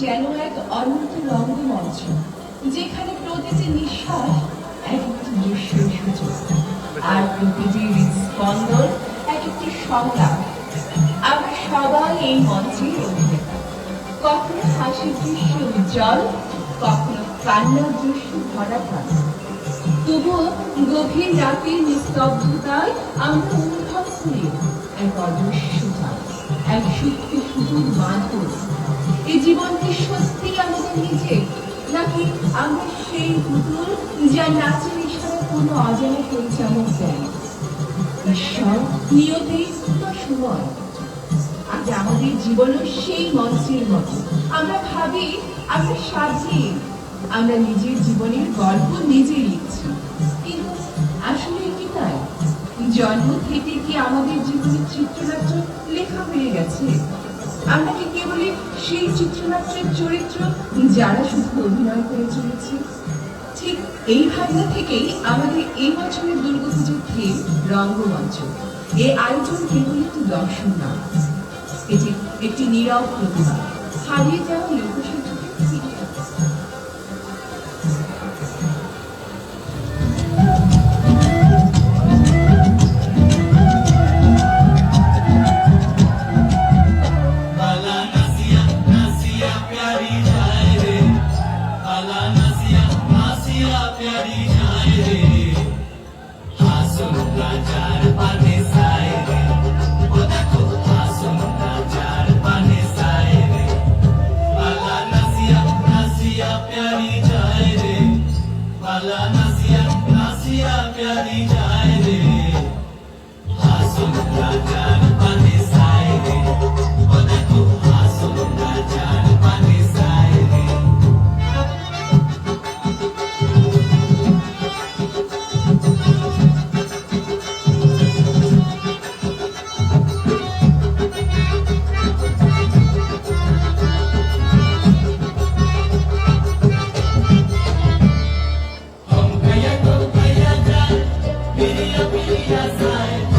যেন এক অনন্ত রঙ্গমঞ্চ, যেখানে প্রতিটি নিঃশ্বাস এক একটি দৃশ্যের সূচক আর প্রতিটি হৃদস্পন্দন এক একটি সংলাপ। আমরা সবাই এই অভিনেতা কখনো হাসির দৃশ্য উজ্জ্বল, কখনো কান্নার দৃশ্য ভরা কান্না তবুও গভীর রাতের নিস্তব্ধতায় আমরা অনুভব করি এক অদৃশ্যতা এক সত্যি সুদূর মাধুর। আমরা সেই পুতুল যা নাচের ইশারা কোনো অজানা পরিচালক দেয় ঈশ্বর, নিয়তি সময় আজ আমাদের জীবনও সেই মঞ্চের মতো। আমরা ভাবি, আমরা সাজিয়ে আমরা নিজের জীবনের গল্প নিজে লিখছি। কিন্তু আসলে কি তাই? জন্ম থেকে কি আমাদের জীবনের চিত্রনাট্য লেখা হয়ে গেছে? আমরা কি কেবলই সেই চিত্রনাট্যের চরিত্র যারা শুধু অভিনয় করে চলেছে। ঠিক এই ভাবনা থেকেই আমাদের এই বছরের দুর্গাপুজোর থিম রঙ্গমঞ্চ। এ আয়োজন কেবল একটি দর্শন না এটি একটি নীরব প্রতিভা হারিয়ে যাওয়া লোক प्यारी छाए रे काला नसिया नासिया प्यारी छाए रे आंसू का चार पाने साए रे ओ देखो आंसू का चार पाने साए रे काला नसिया नासिया प्यारी छाए रे काला नसिया नासिया प्यारी छाए रे आंसू का चार पाने Yes, I